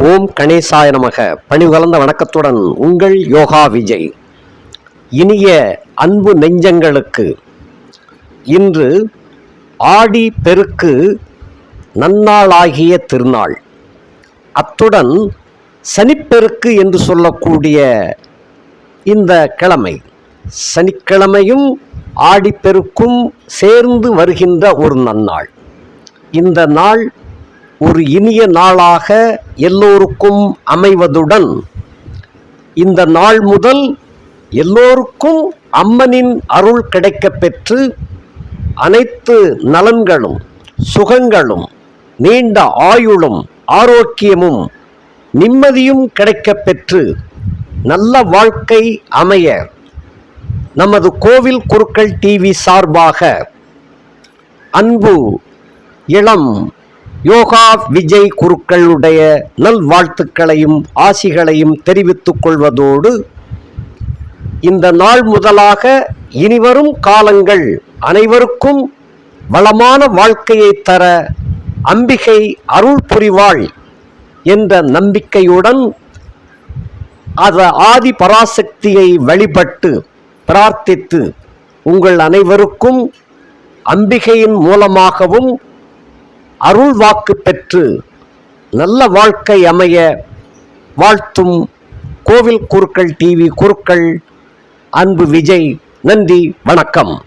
ஓம் கணேசாய நமக. பணிகலந்த வணக்கத்துடன் உங்கள் யோகா விஜய். இனிய அன்பு நெஞ்சங்களுக்கு இன்று ஆடி பெருக்கு நன்னாளாகிய திருநாள். அத்துடன் சனிப்பெருக்கு என்று சொல்லக்கூடிய இந்த கிழமை. சனிக்கிழமையும் ஆடிப்பெருக்கும் சேர்ந்து வருகின்ற ஒரு நன்னாள். இந்த நாள் ஒரு இனிய நாளாக எல்லோருக்கும் அமைவதுடன் இந்த நாள் முதல் எல்லோருக்கும் அம்மனின் அருள் கிடைக்கப் பெற்று அனைத்து நலன்களும் சுகங்களும் நீண்ட ஆயுளும் ஆரோக்கியமும் நிம்மதியும் கிடைக்கப் பெற்று நல்ல வாழ்க்கை அமைய நமது கோவில் குருக்கள் டிவி சார்பாக அன்பு இளம் யோகா விஜய் குருக்களுடைய நல்வாழ்த்துக்களையும் ஆசிகளையும் தெரிவித்துக் கொள்வதோடு இந்த நாள் முதலாக இனிவரும் காலங்கள் அனைவருக்கும் வளமான வாழ்க்கையை தர அம்பிகை அருள் புரிவாள் என்ற நம்பிக்கையுடன் அத ஆதி பராசக்தியை வழிபட்டு பிரார்த்தித்து உங்கள் அனைவருக்கும் அம்பிகையின் மூலமாகவும் அருள் வாக்கு பெற்று நல்ல வாழ்க்கை அமைய வாழ்த்தும் கோவில் குருக்கள் டிவி குருக்கள். அன்பு விஜய் நன்றி வணக்கம்.